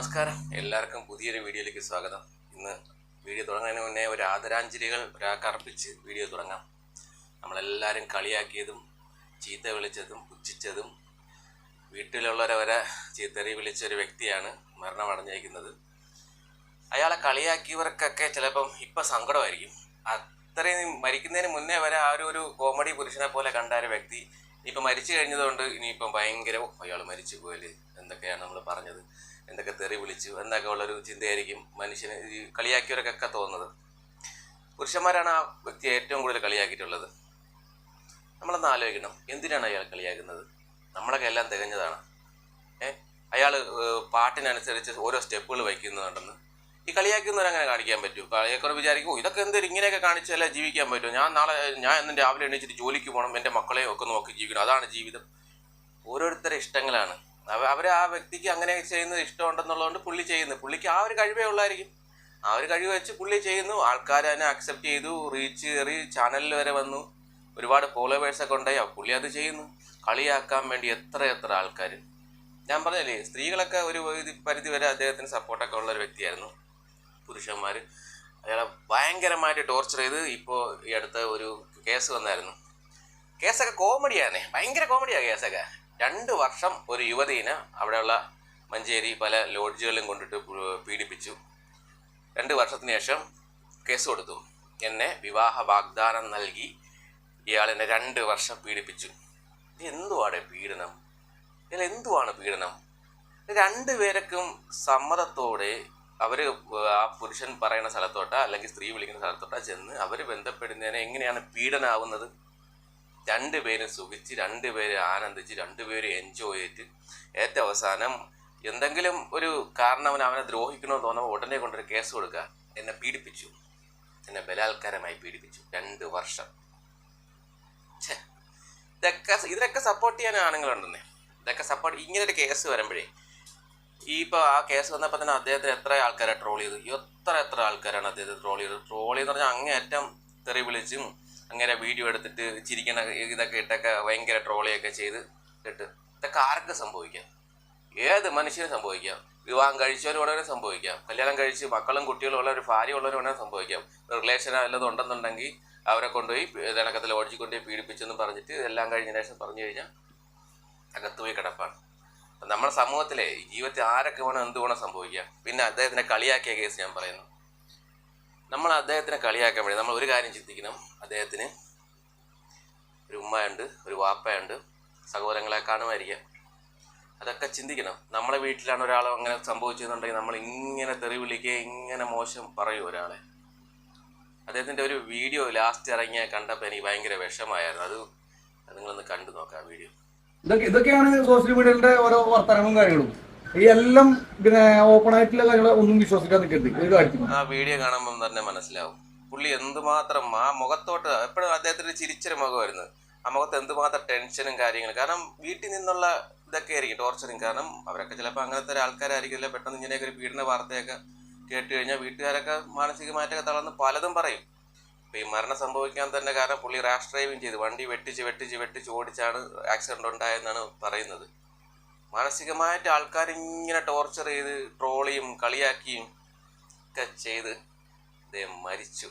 നമസ്കാരം. എല്ലാവർക്കും പുതിയൊരു വീഡിയോയിലേക്ക് സ്വാഗതം. ഇന്ന് വീഡിയോ തുടങ്ങുന്നതിന് മുന്നേ ഒരു ആദരാഞ്ജലികൾ ഒരാൾക്ക് അർപ്പിച്ച് വീഡിയോ തുടങ്ങാം. നമ്മളെല്ലാവരും കളിയാക്കിയതും ചീത്ത വിളിച്ചതും പുച്ഛിച്ചതും വീട്ടിലുള്ളവരെ വരെ ചീത്തറി വിളിച്ച ഒരു വ്യക്തിയാണ് മരണമടഞ്ഞിരിക്കുന്നത്. അയാളെ കളിയാക്കിയവർക്കൊക്കെ ചിലപ്പം ഇപ്പം സങ്കടമായിരിക്കും. അത്രയും മരിക്കുന്നതിന് മുന്നേ വരെ ആ ഒരു കോമഡി പുരുഷനെ പോലെ കണ്ട ഒരു വ്യക്തി ഇനിയിപ്പം മരിച്ചു കഴിഞ്ഞതുകൊണ്ട് ഇനിയിപ്പം ഭയങ്കര അയാൾ മരിച്ചു പോയാൽ എന്തൊക്കെയാണ് നമ്മൾ പറഞ്ഞത്. എന്തൊക്കെ തെറി വിളിച്ചു എന്നൊക്കെ ഉള്ളൊരു ചിന്തയായിരിക്കും മനുഷ്യന് ഈ കളിയാക്കിയവർക്കൊക്കെ തോന്നുന്നത്. പുരുഷന്മാരാണ് ആ വ്യക്തി ഏറ്റവും കൂടുതൽ കളിയാക്കിയിട്ടുള്ളത്. നമ്മളൊന്ന് ആലോചിക്കണം എന്തിനാണ് അയാൾ കളിയാക്കുന്നത്? നമ്മളൊക്കെ എല്ലാം തികഞ്ഞതാണ്. ഏ അയാൾ പാട്ടിനനുസരിച്ച് ഓരോ സ്റ്റെപ്പുകൾ വയ്ക്കുന്നുണ്ടെന്ന് ഈ കളിയാക്കുന്നവർ അങ്ങനെ കാണിക്കാൻ പറ്റൂ. കളിയാക്കുന്നവർ വിചാരിക്കും ഇതൊക്കെ എന്തൊരു ഇങ്ങനെയൊക്കെ കാണിച്ചാലേ ജീവിക്കാൻ പറ്റുമോ ഞാൻ നാളെ ഞാൻ ഇന്ന് രാവിലെ എണീച്ചിട്ട് ജോലിക്ക് പോകണം എന്റെ മക്കളെയും ഒക്കെ നോക്കി ജീവിക്കണം. അതാണ് ജീവിതം. ഓരോരുത്തരുടെ ഇഷ്ടങ്ങളാണ്. അവർ ആ വ്യക്തിക്ക് അങ്ങനെ ചെയ്യുന്നത് ഇഷ്ടമുണ്ടെന്നുള്ളതുകൊണ്ട് പുള്ളി ചെയ്യുന്നു. പുള്ളിക്ക് ആ ഒരു കഴിവേ ഉള്ളായിരിക്കും. ആ ഒരു കഴിവ് വെച്ച് പുള്ളി ചെയ്യുന്നു. ആൾക്കാർ അതിനെ അക്സെപ്റ്റ് ചെയ്തു റീച്ച് കയറി ചാനലിൽ വരെ വന്നു. ഒരുപാട് ഫോളോവേഴ്സൊക്കെ ഉണ്ടായി. പുള്ളി അത് ചെയ്യുന്നു. കളിയാക്കാൻ വേണ്ടി എത്ര എത്ര ആൾക്കാർ ഞാൻ പറഞ്ഞല്ലേ സ്ത്രീകളൊക്കെ ഒരു പരിധി വരെ അദ്ദേഹത്തിന് സപ്പോർട്ടൊക്കെ ഉള്ള ഒരു വ്യക്തിയായിരുന്നു. പുരുഷന്മാർ അയാളെ ഭയങ്കരമായിട്ട് ടോർച്ചർ ചെയ്ത് ഇപ്പോൾ ഈ അടുത്ത ഒരു കേസ് വന്നായിരുന്നു. കേസൊക്കെ കോമഡിയാണ് ഭയങ്കര കോമഡിയാണ് കേസൊക്കെ രണ്ട് വർഷം ഒരു യുവതീനെ അവിടെയുള്ള മഞ്ചേരി പല ലോഡ്ജുകളിലും കൊണ്ടിട്ട് പീഡിപ്പിച്ചു. രണ്ട് വർഷത്തിന് ശേഷം കേസ് കൊടുത്തു. എന്നെ വിവാഹ വാഗ്ദാനം നൽകി ഇയാൾ എന്നെ രണ്ട് വർഷം പീഡിപ്പിച്ചു. എന്തുവാണ് പീഡനം? ഇതിൽ എന്തുവാണ് പീഡനം? രണ്ടു പേരക്കും സമ്മതത്തോടെ അവർ ആ പുരുഷൻ പറയുന്ന സ്ഥലത്തോട്ടാ അല്ലെങ്കിൽ സ്ത്രീ വിളിക്കുന്ന സ്ഥലത്തോട്ടാ ചെന്ന് അവർ ബന്ധപ്പെടുന്നതിനെ എങ്ങനെയാണ് പീഡനാവുന്നത്? രണ്ടുപേരും സുഖിച്ച് രണ്ടുപേരും ആനന്ദിച്ച് രണ്ടുപേരും എൻജോയ് ചെയ്തിട്ട് ഏറ്റവും അവസാനം എന്തെങ്കിലും ഒരു കാരണം അവനെ ദ്രോഹിക്കണമെന്ന് തോന്നുമ്പോൾ ഉടനെ കൊണ്ടൊരു കേസ് കൊടുക്കുക. എന്നെ പീഡിപ്പിച്ചു. എന്നെ ബലാത്കാരമായി പീഡിപ്പിച്ചു. രണ്ട് വർഷം. ഇതൊക്കെ ഇതിനൊക്കെ സപ്പോർട്ട് ചെയ്യാൻ ആണുങ്ങളുണ്ടെന്നേ. ഇതൊക്കെ സപ്പോർട്ട് ഇങ്ങനെ ഒരു കേസ് വരുമ്പോഴേ ഈ ഇപ്പോൾ ആ കേസ് വന്നപ്പോൾ തന്നെ അദ്ദേഹത്തിന് എത്ര ആൾക്കാരെ ട്രോൾ ചെയ്തു? എത്ര എത്ര ആൾക്കാരാണ് അദ്ദേഹത്തെ ട്രോൾ ചെയ്തത് ട്രോൾ ചെയ്തെന്ന് പറഞ്ഞാൽ അങ്ങേയറ്റം തെറി വിളിച്ചും അങ്ങനെ വീഡിയോ എടുത്തിട്ട് ചിരിക്കണ ഇതൊക്കെ ഇട്ടൊക്കെ ഭയങ്കര ട്രോളിയൊക്കെ ചെയ്ത് ഇട്ട് ഇതൊക്കെ ആർക്ക് സംഭവിക്കാം? ഏത് മനുഷ്യനും സംഭവിക്കാം? വിവാഹം കഴിച്ചവർ വളരെ സംഭവിക്കാം. കല്യാണം കഴിച്ച് മക്കളും കുട്ടികളും ഉള്ള ഒരു ഭാര്യ ഉള്ളവർ വേണേൽ സംഭവിക്കാം. റിലേഷൻ വല്ലതും ഉണ്ടെന്നുണ്ടെങ്കിൽ അവരെ കൊണ്ടുപോയി ഇതിനകത്തിൽ ഓടിച്ചുകൊണ്ടുപോയി പീഡിപ്പിച്ചെന്ന് പറഞ്ഞിട്ട് എല്ലാം കഴിഞ്ഞ ശേഷം പറഞ്ഞു കഴിഞ്ഞാൽ അകത്തുപോയി കിടപ്പാണ്. നമ്മുടെ സമൂഹത്തിലെ ജീവിതത്തിൽ ആരൊക്കെ വേണം എന്ത് വേണം സംഭവിക്കാം? പിന്നെ അദ്ദേഹത്തിനെ കളിയാക്കിയ കേസ് ഞാൻ പറയുന്നു. നമ്മൾ അദ്ദേഹത്തിനെ കളിയാക്കാൻ വേണ്ടി നമ്മൾ ഒരു കാര്യം ചിന്തിക്കണം. അദ്ദേഹത്തിന് ഒരു ഉമ്മയുണ്ട് ഒരു വാപ്പയുണ്ട് സഹോദരങ്ങളെ കാണുമായിരിക്കാം. അതൊക്കെ ചിന്തിക്കണം. നമ്മളെ വീട്ടിലാണ് ഒരാൾ അങ്ങനെ സംഭവിച്ചെന്നുണ്ടെങ്കിൽ നമ്മൾ ഇങ്ങനെ തെറി വിളിക്കുക ഇങ്ങനെ മോശം പറയും ഒരാളെ. അദ്ദേഹത്തിന്റെ ഒരു വീഡിയോ ലാസ്റ്റ് ഇറങ്ങിയ കണ്ടപ്പോൾ എനിക്ക് ഭയങ്കര വിഷമായിരുന്നു അത് നിങ്ങളൊന്ന് കണ്ടു നോക്കാം വീഡിയോ. ഇതൊക്കെ ഇതൊക്കെയാണ് സോഷ്യൽ മീഡിയയുടെ ഓരോ വർത്തമാനങ്ങളും കാര്യങ്ങളും. എല്ലാം പിന്നെ ഓപ്പൺ ആയിട്ടുള്ള കാര്യങ്ങൾ ഒന്നും വിശ്വസിക്കാൻ നിൽക്കരുത് ആ വീഡിയോ കാണുമ്പോൾ തന്നെ മനസ്സിലാവും. പുള്ളി എന്തുമാത്രം ആ മുഖത്തോട്ട് എപ്പോഴും അദ്ദേഹത്തിന് ചിരിച്ചൊരു മുഖമായിരുന്നു. ആ മുഖത്ത് എന്തുമാത്രം ടെൻഷനും കാര്യങ്ങളും. കാരണം വീട്ടിൽ നിന്നുള്ള ഇതൊക്കെ ആയിരിക്കും ടോർച്ചറും കാരണം അവരൊക്കെ ചിലപ്പോൾ അങ്ങനത്തെ ഒരു ആൾക്കാരായിരിക്കില്ല പെട്ടെന്ന് ഇങ്ങനെയൊക്കെ ഒരു പീഡന വാർത്തയൊക്കെ കേട്ട് കഴിഞ്ഞാൽ വീട്ടുകാരൊക്കെ മാനസികമായിട്ടൊക്കെ തളർന്ന് പലതും പറയും. ഇപ്പൊ ഈ മരണം സംഭവിക്കാൻ തന്നെ കാരണം പുള്ളി റാഷ് ഡ്രൈവിങ് ചെയ്ത് വണ്ടി വെട്ടിച്ച് വെട്ടിച്ച് വെട്ടിച്ച് ഓടിച്ചാണ് ആക്സിഡന്റ് ഉണ്ടായെന്നാണ് പറയുന്നത്. മാനസികമായിട്ട് ആൾക്കാർ ഇങ്ങനെ ടോർച്ചർ ചെയ്ത് ട്രോളിയും കളിയാക്കിയും ഒക്കെ ചെയ്ത് അദ്ദേഹം മരിച്ചു.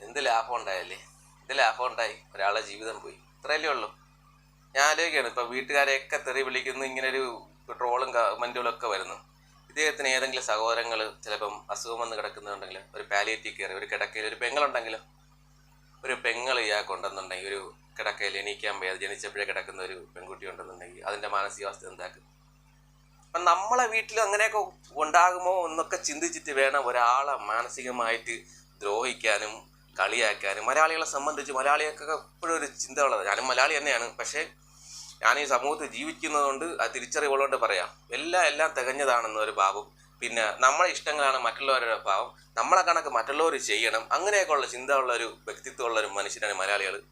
എന്ത് ലാഭം ഉണ്ടായല്ലേ? എന്ത് ലാഭം ഉണ്ടായി? ഒരാളെ ജീവിതം പോയി. ഇത്രയല്ലേ ഉള്ളൂ. ഞാൻ ആലോചിക്കുകയാണ്. ഇപ്പൊ വീട്ടുകാരെയൊക്കെ തെറി വിളിക്കുന്നു ഇങ്ങനെ ഒരു ട്രോളും കമന്റുകളും ഒക്കെ വരുന്നു. ഇദ്ദേഹത്തിന് ഏതെങ്കിലും സഹോദരങ്ങൾ ചിലപ്പം അസുഖം വന്ന് കിടക്കുന്നുണ്ടെങ്കിൽ ഒരു പാലിയേറ്റീവ് കയറി ഒരു കിടക്കയിൽ ഒരു പെങ്ങളുണ്ടെങ്കിലോ ഒരു പെങ്ങൾ ഇയാൾ കൊണ്ടെന്നുണ്ടെങ്കിൽ ഒരു കിടക്കയിൽ എണീക്കാൻ പോയി അത് ജനിച്ചപ്പോഴേ കിടക്കുന്ന ഒരു പെൺകുട്ടി ഉണ്ടെന്നുണ്ടെങ്കിൽ അതിന്റെ മാനസികാവസ്ഥ എന്താക്കും? അപ്പം നമ്മളെ വീട്ടിൽ അങ്ങനെയൊക്കെ ഉണ്ടാകുമോ എന്നൊക്കെ ചിന്തിച്ചിട്ട് വേണം ഒരാളെ മാനസികമായിട്ട് ദ്രോഹിക്കാനും കളിയാക്കാനും. മലയാളികളെ സംബന്ധിച്ച് മലയാളികൾക്കൊക്കെ എപ്പോഴും ഒരു ചിന്ത ഉള്ളത് ഞാനും മലയാളി തന്നെയാണ്. പക്ഷേ ഞാൻ ഈ സമൂഹത്തിൽ ജീവിക്കുന്നതുകൊണ്ട് ആ തിരിച്ചറിവുള്ളതുകൊണ്ട് പറയാം. എല്ലാം എല്ലാം തികഞ്ഞതാണെന്ന് ഒരു ഭാവം. പിന്നെ നമ്മളെ ഇഷ്ടങ്ങളാണ് മറ്റുള്ളവരുടെ ഭാവം. നമ്മളെ കണക്ക് മറ്റുള്ളവർ ചെയ്യണം. അങ്ങനെയൊക്കെ ഉള്ള ചിന്ത ഉള്ള ഒരു വ്യക്തിത്വമുള്ള ഒരു മനുഷ്യനാണ് മലയാളികൾ.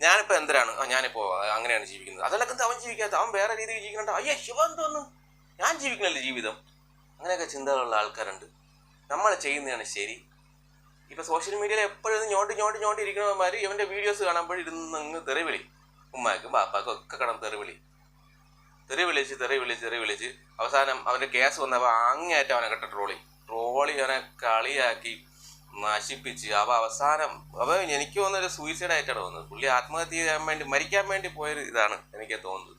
ഞാനിപ്പോൾ എന്തിനാണ്? ഞാനിപ്പോ അങ്ങനെയാണ് ജീവിക്കുന്നത്. അതിലൊക്കെ അവൻ ജീവിക്കാത്ത? അവൻ വേറെ രീതിയിൽ ജീവിക്കുന്നുണ്ട് അയ്യ ശിവ തോന്നുന്നു ഞാൻ ജീവിക്കണല്ലേ ജീവിതം? അങ്ങനെയൊക്കെ ചിന്തകളുള്ള ആൾക്കാരുണ്ട്. നമ്മൾ ചെയ്യുന്നതാണ് ശരി. ഇപ്പൊ സോഷ്യൽ മീഡിയയിൽ എപ്പോഴും ഞോണ്ടി ഞോണ്ടി ഞോണ്ടി ഇരിക്കണമാര് ഇവന്റെ വീഡിയോസ് കാണുമ്പോൾ ഇരുന്ന് അങ്ങ് തെറിവിളി ഉമ്മാക്കും ബാപ്പാക്കും ഒക്കെ കടന്ന് തെറിവിളി തെറി വിളിച്ച് തെറി വിളിച്ച് തെറി വിളിച്ച്. അവസാനം അവന്റെ കേസ് വന്നപ്പോൾ അങ്ങേയറ്റം അവനെ കെട്ട ട്രോളി. ട്രോളി അവനെ കളിയാക്കി. നശിപ്പിച്ച്. അവ അവസാനം അവ എനിക്ക് തോന്നുന്നൊരു സൂയിസൈഡ് ആയിട്ടാണ് തോന്നുന്നത്. പുള്ളി ആത്മഹത്യ ചെയ്യാൻ വേണ്ടി മരിക്കാൻ വേണ്ടി പോയൊരു ഇതാണ് എനിക്ക് തോന്നുന്നത്.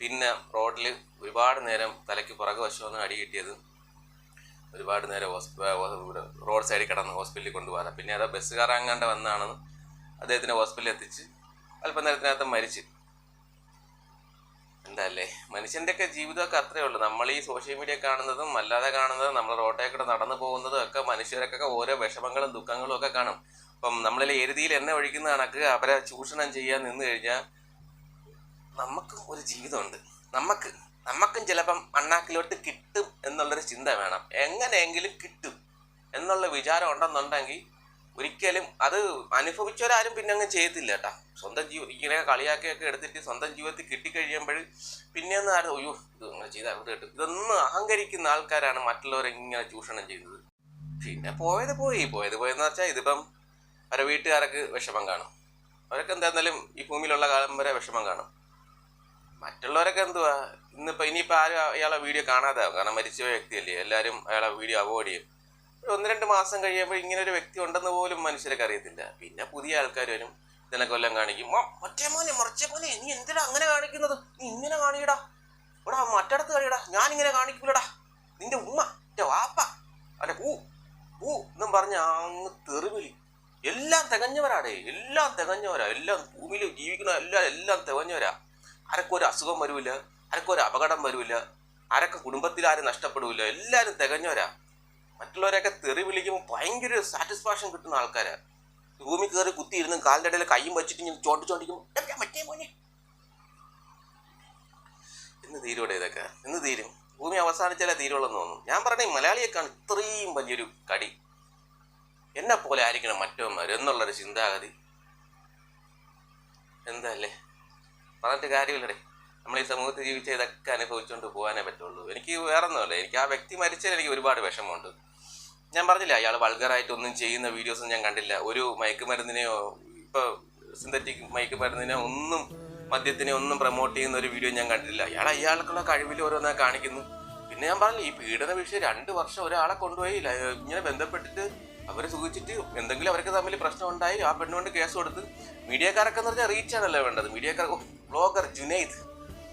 പിന്നെ റോഡിൽ ഒരുപാട് നേരം തലയ്ക്ക് പുറകു വശമൊന്നും അടി കിട്ടിയത്. ഒരുപാട് നേരം ഹോസ്പിറ്റൽ റോഡ് സൈഡിൽ കിടന്ന് ഹോസ്പിറ്റലിൽ കൊണ്ടുപോകാതെ. പിന്നെ അത് ബസ്സുകാരങ്ങാണ്ട് വന്നാണെന്ന് അദ്ദേഹത്തിനെ ഹോസ്പിറ്റലിൽ എത്തിച്ച് അല്പനേരത്തിനകത്ത് മരിച്ച്. എന്താല്ലേ? മനുഷ്യന്റെ ഒക്കെ ജീവിതമൊക്കെ അത്രേ ഉള്ളൂ. നമ്മൾ ഈ സോഷ്യൽ മീഡിയ കാണുന്നതും അല്ലാതെ കാണുന്നതും നമ്മൾ റോട്ടേ കൂടെ നടന്നു പോകുന്നതും ഒക്കെ മനുഷ്യർക്കൊക്കെ ഓരോ വിഷമങ്ങളും ദുഃഖങ്ങളും ഒക്കെ കാണും. അപ്പം നമ്മളിൽ എരുതിയിൽ എണ്ണ ഒഴിക്കുന്ന കണക്ക് അവരെ ചൂഷണം ചെയ്യാൻ നിന്ന് കഴിഞ്ഞാൽ നമുക്കും ഒരു ജീവിതമുണ്ട്. നമുക്ക് നമുക്കും ചിലപ്പം അണ്ണാക്കിലോട്ട് കിട്ടും എന്നുള്ളൊരു ചിന്ത വേണം. എങ്ങനെയെങ്കിലും കിട്ടും എന്നുള്ള വിചാരം ഉണ്ടെന്നുണ്ടെങ്കിൽ ഒരിക്കലും അത് അനുഭവിച്ചവരാരും പിന്നെ അങ്ങ് ചെയ്യത്തില്ല കേട്ടാ. സ്വന്തം ജീവ ഇങ്ങനെ കളിയാക്കിയൊക്കെ എടുത്തിട്ട് സ്വന്തം ജീവിതത്തിൽ കിട്ടിക്കഴിയുമ്പോൾ പിന്നെ ഒന്ന് ആരും അയ്യോ ഇത് അങ്ങനെ ചെയ്താൽ അവിടെ കിട്ടും. ഇതൊന്നും അഹങ്കരിക്കുന്ന ആൾക്കാരാണ് മറ്റുള്ളവരെ ഇങ്ങനെ ചൂഷണം ചെയ്യുന്നത്. പിന്നെ പോയത് പോയി. പോയത് പോയെന്ന് വെച്ചാൽ ഇതിപ്പം അവരെ വീട്ടുകാർക്ക് വിഷമം കാണും. അവരൊക്കെ എന്തായിരുന്നാലും ഈ ഭൂമിയിലുള്ള കാലം വരെ വിഷമം കാണും. മറ്റുള്ളവരൊക്കെ എന്തുവാ? ഇന്നിപ്പോൾ ഇനിയിപ്പോൾ ആരും അയാളെ വീഡിയോ കാണാതാവും. കാരണം മരിച്ച വ്യക്തിയല്ലേ. എല്ലാവരും അയാളെ വീഡിയോ അവോയ്ഡ് ചെയ്യും. ഒന്ന് രണ്ട് മാസം കഴിയുമ്പോൾ ഇങ്ങനെ ഒരു വ്യക്തി ഉണ്ടെന്ന് പോലും മനുഷ്യരൊക്കെ അറിയത്തില്ല. പിന്നെ പുതിയ ആൾക്കാർ വരും ഇതിനെ കൊല്ലം കാണിക്കും. "ആ, മറ്റേ മോനെ മറിച്ച മോനെ നീ എന്തിനാ അങ്ങനെ കാണിക്കുന്നത്? നീ ഇങ്ങനെ കാണിയടാ. ഇവിടെ മറ്റടത്ത് കാണിയടാ ഞാൻ ഇങ്ങനെ കാണിക്കൂലടാ. നിന്റെ ഉമ്മ എന്റെ വാപ്പ അല്ലെ പൂ പൂ എന്നും പറഞ്ഞ അങ്ങ് തെറിവിളി. എല്ലാം തികഞ്ഞവരാടേ എല്ലാം തികഞ്ഞവരാ. എല്ലാം ഭൂമിയിൽ ജീവിക്കുന്ന എല്ലാം എല്ലാം തികഞ്ഞവരാ. ആരൊക്കെ ഒരു അസുഖം വരൂല? ആരൊക്കെ ഒരു അപകടം വരൂല? ആരൊക്കെ കുടുംബത്തിൽ ആരും നഷ്ടപ്പെടൂല? എല്ലാവരും തികഞ്ഞവരാ. മറ്റുള്ളവരെയൊക്കെ തെറി വിളിക്കുമ്പോൾ ഭയങ്കര സാറ്റിസ്ഫാക്ഷൻ കിട്ടുന്ന ആൾക്കാരാണ് ഭൂമി കയറി കുത്തിയിരുന്ന് കാലിന്റെ ഇടയിൽ കൈയും വെച്ചിട്ട് ഇങ്ങനെ ചോണ്ടി ചോട്ടിക്കുമ്പോൾ "എടാ, മറ്റേ മോനെ. എന്ന് തീരൂടെ ഇതൊക്കെ? എന്ന് തീരും ഭൂമി അവസാനിച്ചാലേ തീരുള്ളെന്ന് തോന്നുന്നു. ഞാൻ പറഞ്ഞ മലയാളിയൊക്കെയാണ് ഇത്രയും വലിയൊരു കടി. എന്നെ പോലെ ആയിരിക്കണം മറ്റവന്മാർ എന്നുള്ളൊരു ചിന്താഗതി. എന്തല്ലേ? പറഞ്ഞിട്ട് കാര്യമില്ലടേ. നമ്മൾ ഈ സമൂഹത്തിൽ ജീവിച്ച ഇതൊക്കെ അനുഭവിച്ചുകൊണ്ട് പോകാനേ പറ്റുള്ളൂ. എനിക്ക് വേറെ ഒന്നുമല്ല എനിക്ക് ആ വ്യക്തി മരിച്ചതിൽ എനിക്ക് ഒരുപാട് വിഷമമുണ്ട്. ഞാൻ പറഞ്ഞില്ല അയാൾ വൾഗറായിട്ട് ഒന്നും ചെയ്യുന്ന വീഡിയോസ് ഞാൻ കണ്ടില്ല. ഒരു മയക്കുമരുന്നിനെയോ ഇപ്പൊ സിന്തറ്റിക് മയക്കുമരുന്നിനെയോ ഒന്നും മദ്യത്തിനെ ഒന്നും പ്രൊമോട്ട് ചെയ്യുന്ന ഒരു വീഡിയോ ഞാൻ കണ്ടില്ല അയാൾ അയാൾക്കുള്ള കഴിവിൽ ഓരോന്നാ കാണിക്കുന്നു. പിന്നെ ഞാൻ പറഞ്ഞു ഈ പീഡന വിഷയം രണ്ട് വർഷം ഒരാളെ കൊണ്ടുപോയി ഇങ്ങനെ ബന്ധപ്പെട്ടിട്ട് അവർ സൂചിച്ചിട്ട് എന്തെങ്കിലും അവർക്ക് തമ്മിൽ പ്രശ്നം ഉണ്ടായി ആ പെണ്ണുകൊണ്ട് കേസ് കൊടുത്ത് മീഡിയക്കാരൊക്കെ എന്ന് പറഞ്ഞാൽ റീച്ചാണല്ലോ വേണ്ടത്. മീഡിയക്കാർ ബ്ലോഗർ ജുനൈദ്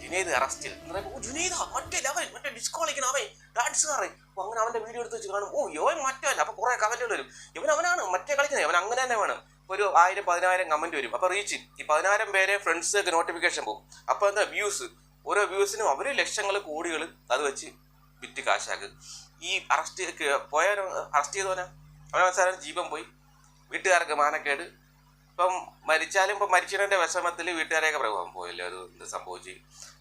ജുനൈദ് അറസ്റ്റിൽ പറയുമ്പോൾ, ജുനൈദ മറ്റേ അവൻ മറ്റേ ഡിസ്കോ കളിക്കുന്ന അവൻ ഡാൻസുകാരൻ അപ്പോൾ അങ്ങനെ അവന്റെ വീഡിയോ എടുത്ത് വെച്ച് കാണും ഓ യോൻ മറ്റേ അപ്പോൾ കുറേ കമന്റുകൾ വരും. ഇവൻ അവനാണ് മറ്റേ കളിക്കുന്നത് അവൻ അങ്ങനെ തന്നെ വേണം. ഒരു ആയിരം പതിനായിരം കമന്റ് വരും. അപ്പോൾ റീച്ച് ഈ പതിനായിരം പേരെ ഫ്രണ്ട്സ് നോട്ടിഫിക്കേഷൻ പോകും. അപ്പോൾ എന്താ വ്യൂസ് ഓരോ വ്യൂസിനും അവർ ലക്ഷങ്ങൾ കോടികൾ അത് വെച്ച് വിറ്റ് കാശാക്ക്. ഈ അറസ്റ്റ് പോയ അറസ്റ്റ് ചെയ്തവനാ? അവനെ അവസാനം ജീവൻ പോയി. വീട്ടുകാർക്ക് മാനക്കേട്. ഇപ്പം മരിച്ചാലും ഇപ്പം മരിച്ചതിന്റെ വിഷമത്തിൽ വീട്ടുകാരെയൊക്കെ പ്രഭവം പോയില്ല? ഒരു ഇത് സംഭവിച്ചു?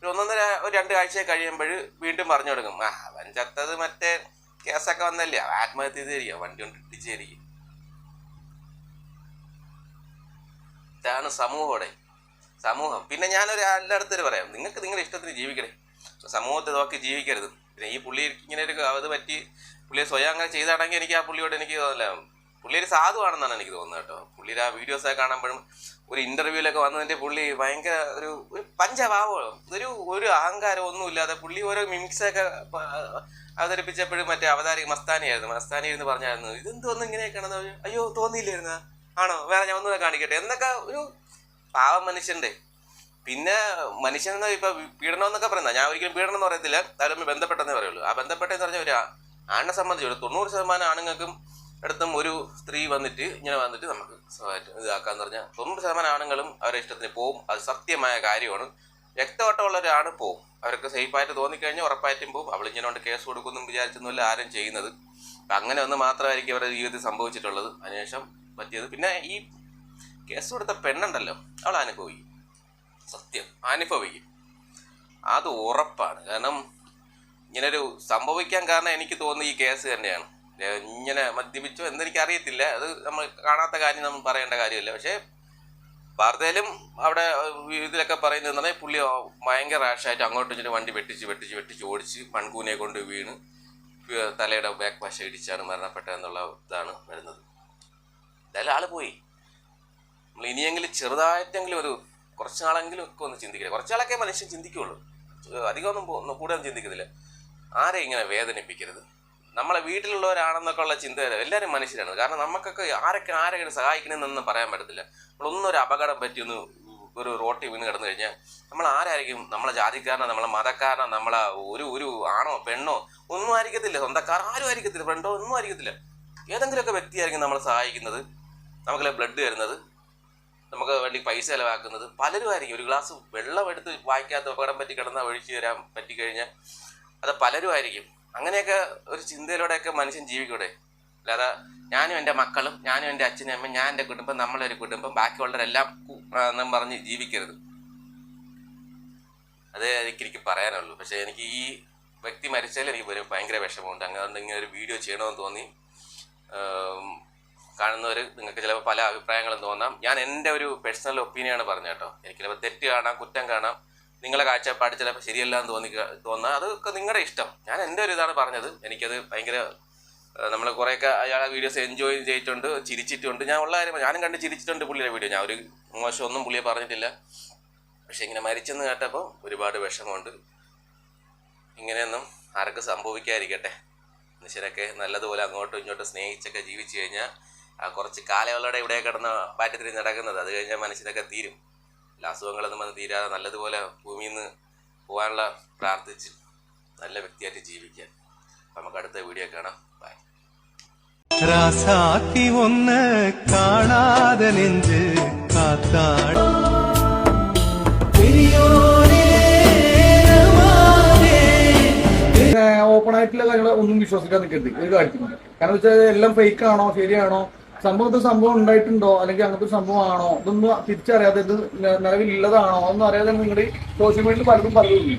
ഒരു ഒന്നൊന്നര ഒരു രണ്ട് ആഴ്ച കഴിയുമ്പോൾ വീണ്ടും പറഞ്ഞു തുടങ്ങും. ആ അവൻ ചത്തത് മറ്റേ കേസൊക്കെ വന്നല്ലേ? ആത്മഹത്യ ചെയ്തിരിക്കുക വണ്ടി കൊണ്ട് ഇട്ടിച്ചേരിക്കും ഇതാണ് സമൂഹോടെ. സമൂഹം. പിന്നെ ഞാനൊരു എല്ലായിടത്തും പറയാം. നിങ്ങൾക്ക് നിങ്ങളുടെ ഇഷ്ടത്തിന് ജീവിക്കണേ. സമൂഹത്തെ നോക്കി ജീവിക്കരുത്. പിന്നെ ഈ പുള്ളി ഇങ്ങനെ ഒരു അത് പറ്റി പുള്ളിയെ സ്വയം അങ്ങനെ ചെയ്താണെങ്കിൽ എനിക്ക് ആ പുള്ളിയോട് എനിക്ക് തോന്നില്ല പുള്ളി ഒരു സാധുവാണെന്നാണ് എനിക്ക് തോന്നുന്നത് കേട്ടോ. പുള്ളിയുടെ ആ വീഡിയോസ് ഒക്കെ കാണുമ്പോഴും ഒരു ഇന്റർവ്യൂലൊക്കെ വന്നതിന്റെ പുള്ളി ഭയങ്കര ഒരു ഒരു പഞ്ചഭാവോ ഒരു ഒരു അഹങ്കാരം ഒന്നുമില്ലാതെ പുള്ളി ഓരോ മിമിക്സ് ഒക്കെ അവതരിപ്പിച്ചപ്പോഴും മറ്റേ അവതാരിക മസ്താനിയായിരുന്നു മസ്താനി ഇരുന്ന് പറഞ്ഞായിരുന്നു ഇതെന്തോന്നും ഇങ്ങനെയൊക്കെയാണെന്ന് കാണുന്നത് അയ്യോ തോന്നിയില്ലായിരുന്ന? ആണോ? വേറെ ഞാൻ ഒന്നുകൂടെ കാണിക്കട്ടെ? എന്നൊക്കെ ഒരു പാവം മനുഷ്യന്റെ. പിന്നെ മനുഷ്യൻ ഇപ്പൊ പീഡനം എന്നൊക്കെ പറയുന്നത്. ഞാൻ ഒരിക്കലും പീഡനം എന്ന് പറയത്തില്ല. തമ്മിൽ ബന്ധപ്പെട്ടെന്നേ പറയുള്ളൂ. ആ ബന്ധപ്പെട്ടെന്ന് പറഞ്ഞ ഒരു ആണിനെ സംബന്ധിച്ച് ഒരു തൊണ്ണൂറ് ശതമാനം ആണുങ്ങൾക്കും അടുത്തും ഒരു സ്ത്രീ വന്നിട്ട് ഇങ്ങനെ വന്നിട്ട് നമുക്ക് ഇതാക്കാന്ന് പറഞ്ഞാൽ തൊണ്ണൂറ് ശതമാനം ആണുങ്ങളും അവരെ ഇഷ്ടത്തിന് പോവും. അത് സത്യമായ കാര്യമാണ്. രക്തവട്ടമുള്ള ഒരാണ് പോവും. അവർക്ക് സേഫായിട്ട് തോന്നിക്കഴിഞ്ഞാൽ ഉറപ്പായിട്ടും പോവും. അവൾ ഇങ്ങനെ കൊണ്ട് കേസ് കൊടുക്കുമെന്നും വിചാരിച്ചൊന്നുമില്ല ആരും ചെയ്യുന്നത്. അങ്ങനെ ഒന്ന് മാത്രമായിരിക്കും അവരുടെ ജീവിതത്തിൽ സംഭവിച്ചിട്ടുള്ളത്. അതിനുശേഷം പറ്റിയത്. പിന്നെ ഈ കേസ് കൊടുത്ത പെണ്ണുണ്ടല്ലോ. അവൾ അനുഭവിക്കും. സത്യം. അനുഭവിക്കും. അത് ഉറപ്പാണ്. കാരണം ഇങ്ങനൊരു സംഭവിക്കാൻ കാരണം എനിക്ക് തോന്നുന്നത് ഈ കേസ് തന്നെയാണ്. ഇങ്ങനെ മദ്യപിച്ചു എന്നെനിക്ക് അറിയത്തില്ല അത് നമ്മൾ കാണാത്ത കാര്യം നമ്മൾ പറയേണ്ട കാര്യമില്ല. പക്ഷേ വാർത്തയിലും അവിടെ ഇതിലൊക്കെ പറയുന്നത് പറഞ്ഞാൽ പുള്ളി ഭയങ്കര റാഷായിട്ട് അങ്ങോട്ടും ഇങ്ങോട്ടും വണ്ടി വെട്ടിച്ച് വെട്ടിച്ച് വെട്ടിച്ച് ഓടിച്ച് മൺകൂനെ കൊണ്ട് വീണ് തലയുടെ ബാക്ക് വശ ഇടിച്ചാണ് മരണപ്പെട്ടതെന്നുള്ള ഇതാണ് വരുന്നത്. എന്തായാലും ആൾ പോയി. നമ്മൾ ഇനിയെങ്കിലും ചെറുതായിട്ടെങ്കിലും ഒരു കുറച്ച് നാളെങ്കിലും ഒക്കെ ഒന്ന് ചിന്തിക്കില്ല കുറച്ച് നാളൊക്കെ മനുഷ്യൻ ചിന്തിക്കുള്ളൂ. അധികമൊന്നും കൂടുതൽ ചിന്തിക്കുന്നില്ല ആരെ ഇങ്ങനെ വേദനിപ്പിക്കരുത്? നമ്മളെ വീട്ടിലുള്ളവരാണെന്നൊക്കെ ഉള്ള ചിന്ത എല്ലാവരും മനുഷ്യരാണ്. കാരണം നമുക്കൊക്കെ ആരൊക്കെ ആരെങ്കിലും സഹായിക്കണമെന്നൊന്നും പറയാൻ പറ്റത്തില്ല. നമ്മളൊന്നും ഒരു അപകടം പറ്റിയൊന്ന് ഒരു റോട്ടിൽ വീണ് കിടന്നു കഴിഞ്ഞാൽ നമ്മൾ ആരായിരിക്കും? നമ്മളെ ജാതിക്കാരനോ നമ്മളെ മതക്കാരനോ നമ്മളെ ഒരു ഒരു ആണോ പെണ്ണോ ഒന്നും ആയിരിക്കത്തില്ല. സ്വന്തക്കാർ ആരും ആയിരിക്കത്തില്ല. ഫ്രണ്ടോ ഒന്നും ആയിരിക്കത്തില്ല. ഏതെങ്കിലുമൊക്കെ വ്യക്തിയായിരിക്കും നമ്മളെ സഹായിക്കുന്നത്. നമുക്കല്ലേ ബ്ലഡ് തരുന്നത് നമുക്ക് വേണ്ടി പൈസ ചിലവാക്കുന്നത്. പലരും ആയിരിക്കും. ഒരു ഗ്ലാസ് വെള്ളം എടുത്ത് വായിക്കാത്ത അപകടം പറ്റി കിടന്നാൽ ഒഴിച്ചു തരാൻ പറ്റിക്കഴിഞ്ഞാൽ അത് പലരും ആയിരിക്കും. അങ്ങനെയൊക്കെ ഒരു ചിന്തയിലൂടെയൊക്കെ മനുഷ്യൻ ജീവിക്കൂടെ? അല്ലാതെ ഞാനും എന്റെ മക്കളും ഞാനും എന്റെ അച്ഛനും അമ്മയും ഞാൻ എന്റെ കുടുംബം നമ്മളൊരു കുടുംബം ബാക്കിയുള്ളവരെല്ലാം എന്നും പറഞ്ഞ് ജീവിക്കരുത്. അതേ എനിക്ക് പറയാനുള്ളൂ. പക്ഷേ എനിക്ക് ഈ വ്യക്തി മരിച്ചാൽ എനിക്ക് ഒരു ഭയങ്കര വിഷമമുണ്ട്. അങ്ങനെ ഇങ്ങനെ ഒരു വീഡിയോ ചെയ്യണമെന്ന് തോന്നി. കാണുന്നവർ നിങ്ങൾക്ക് ചിലപ്പോൾ പല അഭിപ്രായങ്ങളും തോന്നാം. ഞാൻ എന്റെ ഒരു പേഴ്സണൽ ഒപ്പീനിയനാണ് പറഞ്ഞു കേട്ടോ. എനിക്ക് ചിലപ്പോൾ തെറ്റ് കാണാം കുറ്റം കാണാം. നിങ്ങളെ കാഴ്ചപ്പാട് ചിലപ്പോൾ ശരിയല്ല എന്ന് തോന്നി തോന്നാം അതൊക്കെ നിങ്ങളുടെ ഇഷ്ടം. ഞാൻ എന്റെ ഒരു ഇതാണ് പറഞ്ഞത്. എനിക്കത് ഭയങ്കര നമ്മൾ കുറേയൊക്കെ അയാളെ വീഡിയോസ് എൻജോയ് ചെയ്തിട്ടുണ്ട് ചിരിച്ചിട്ടുണ്ട്. ഞാൻ ഉള്ള കാര്യം ഞാനും കണ്ട് ചിരിച്ചിട്ടുണ്ട് പുള്ളിയുടെ വീഡിയോ ഞാൻ ഒരു മോശമൊന്നും പുള്ളിയെ പറഞ്ഞിട്ടില്ല. പക്ഷെ ഇങ്ങനെ മരിച്ചെന്ന് കേട്ടപ്പോൾ ഒരുപാട് വിഷമമുണ്ട്. ഇങ്ങനെയൊന്നും ആർക്കും സംഭവിക്കാതിരിക്കട്ടെ. മനുഷ്യരൊക്കെ നല്ലതുപോലെ അങ്ങോട്ടും ഇങ്ങോട്ടും സ്നേഹിച്ചൊക്കെ ജീവിച്ചു കഴിഞ്ഞാൽ കുറച്ച് കാലയളവിടെ ഇവിടെ കിടന്ന പാറ്റത്തിൽ നടക്കുന്നത്. അത് കഴിഞ്ഞാൽ മനുഷ്യരൊക്കെ തീരും. അസുഖങ്ങളൊന്നും വന്ന് തീരാതെ നല്ലതുപോലെ ഭൂമിയിൽ നിന്ന് പോകാനുള്ള പ്രാർത്ഥിച്ച് നല്ല വ്യക്തിയായിട്ട് ജീവിക്കാൻ. നമുക്ക് അടുത്ത വീഡിയോ കാണാം. ബൈ രാസാക്കി ഒന്ന് കാണാതെ നെഞ്ച് കാത്താടും. ഓപ്പൺ ആയിട്ടുള്ള കാര്യങ്ങൾ ഒന്നും വിശ്വസിക്കാൻ നിൽക്കരുത്. ഒരു കാര്യത്തിൽ കാരണം വെച്ചാൽ എല്ലാം ഫേക്ക് ആണോ ശരിയാണോ? സംഭവത്തിൽ സംഭവം ഉണ്ടായിട്ടുണ്ടോ? അല്ലെങ്കിൽ അങ്ങനത്തെ സംഭവം ആണോ ഇതൊന്നും തിരിച്ചറിയാതെ ഇത് നിലവിലുള്ളതാണോ? ഒന്നും അറിയാതെ നിങ്ങളുടെ സോഷ്യൽ മീഡിയയിൽ പലരും പറയുന്നു